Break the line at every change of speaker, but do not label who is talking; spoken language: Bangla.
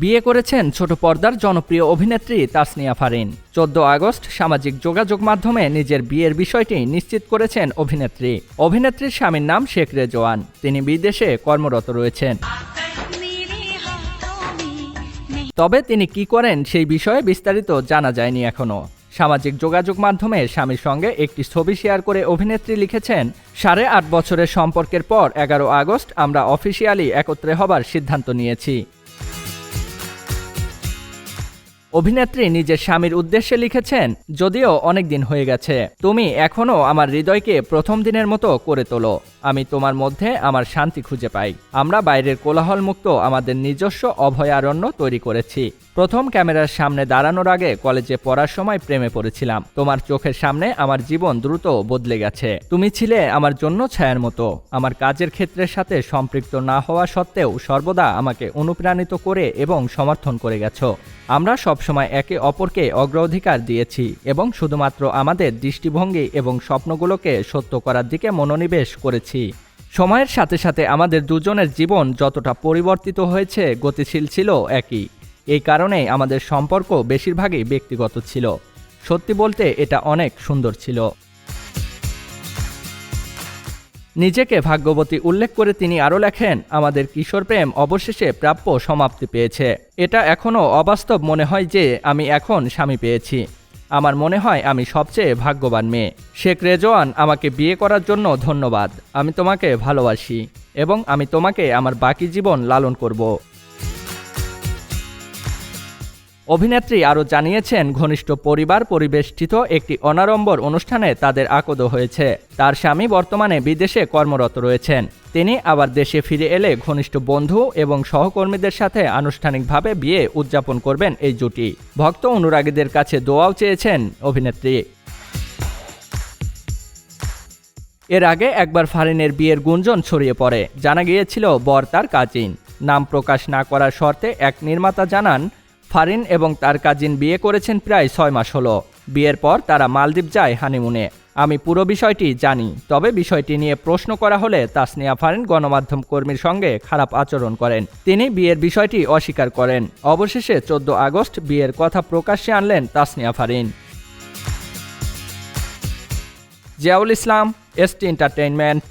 বিয়ে করেছেন ছোট পর্দার জনপ্রিয় অভিনেত্রী তাসনিয়া ফারিন। চোদ্দ আগস্ট সামাজিক যোগাযোগ মাধ্যমে নিজের বিয়ের বিষয়টি নিশ্চিত করেছেন অভিনেত্রী। অভিনেত্রীর স্বামীর নাম শেখ রেজওয়ান। তিনি বিদেশে কর্মরত রয়েছেন। তবে তিনি কি করেন সেই বিষয়ে বিস্তারিত জানা যায়নি এখনও সামাজিক যোগাযোগ মাধ্যমে স্বামীর সঙ্গে একটি ছবি শেয়ার করে অভিনেত্রী লিখেছেন, সাড়ে আট বছরের সম্পর্কের পর এগারো আগস্ট আমরা অফিসিয়ালি একত্রে হবার সিদ্ধান্ত নিয়েছি। অভিনেত্রী নিজের স্বামীর উদ্দেশ্যে লিখেছেন, যদিও অনেক দিন হয়ে গেছে, তুমি এখনও আমার হৃদয়কে প্রথম দিনের মতো করে তোলো। আমি তোমার মধ্যে আমার শান্তি খুঁজে পাই। আমরা বাইরের কোলাহল মুক্ত আমাদের নিজস্ব অভয়ারণ্য তৈরি করেছি। প্রথম ক্যামেরার সামনে দাঁড়ানোর আগে কলেজে পড়ার সময় প্রেমে পড়েছিলাম। তোমার চোখের সামনে আমার জীবন দ্রুত বদলে গেছে। তুমি ছিলে আমার জন্য ছায়ার মতো। আমার কাজের ক্ষেত্রের সাথে সম্পৃক্ত না হওয়া সত্ত্বেও সর্বদা আমাকে অনুপ্রাণিত করে এবং সমর্থন করে গেছো। আমরা সবসময় একে অপরকে অগ্রাধিকার দিয়েছি এবং শুধুমাত্র আমাদের দৃষ্টিভঙ্গি এবং স্বপ্নগুলোকে সত্য করার দিকে মনোনিবেশ করেছি। সময়ের সাথে সাথে আমাদের দুজনের জীবন যতটা পরিবর্তিত হয়েছে, গতিশীল ছিল একই। এই কারণে আমাদের সম্পর্ক বেশিরভাগই ব্যক্তিগত ছিল। সত্যি বলতে এটা অনেক সুন্দর ছিল। নিজেকে ভাগ্যবতী উল্লেখ করে তিনি আরও লেখেন, আমাদের কিশোর প্রেম অবশেষে প্রাপ্য সমাপ্তি পেয়েছে। এটা এখনও অবাস্তব মনে হয় যে আমি এখন স্বামী পেয়েছি। আমার মনে হয় আমি সবচেয়ে ভাগ্যবান মেয়ে। শেখ রেজওয়ান আমাকে বিয়ে করার জন্য ধন্যবাদ। আমি তোমাকে ভালোবাসি এবং আমি তোমাকে আমার বাকি জীবন লালন করব। অভিনেত্রী আরও জানিয়েছেন, ঘনিষ্ঠ পরিবার পরিবেষ্টিত একটি অনাড়ম্বর অনুষ্ঠানে তাদের আকদ হয়েছে। তার স্বামী বর্তমানে বিদেশে কর্মরত রয়েছেন। তিনি আবার দেশে ফিরে এলে ঘনিষ্ঠ বন্ধু এবং সহকর্মীদের সাথে আনুষ্ঠানিকভাবে বিয়ে উদযাপন করবেন এই জুটি। ভক্ত অনুরাগীদের কাছে দোয়াও চেয়েছেন অভিনেত্রী। এর আগে একবার ফারিনের বিয়ের গুঞ্জন ছড়িয়ে পড়ে। জানা গিয়েছিল, বর তার কাজিন। নাম প্রকাশ না করার শর্তে এক নির্মাতা জানান ফারিন এবং তার কাজিন বিয়ে করেছেন প্রায় ছয় মাস হলো। বিয়ের পর তারা মালদ্বীপ যায় হানিমুনে। আমি পুরো বিষয়টি জানি, তবে বিষয়টি নিয়ে প্রশ্ন করা হলে তাসনিয়া ফারিন গণমাধ্যম কর্মীর সঙ্গে খারাপ আচরণ করেন। তিনি বিয়ের বিষয়টি অস্বীকার করেন। অবশেষে চোদ্দ আগস্ট বিয়ের কথা প্রকাশ্যে আনলেন Tasnia Farin. Ziaul Islam ST entertainment.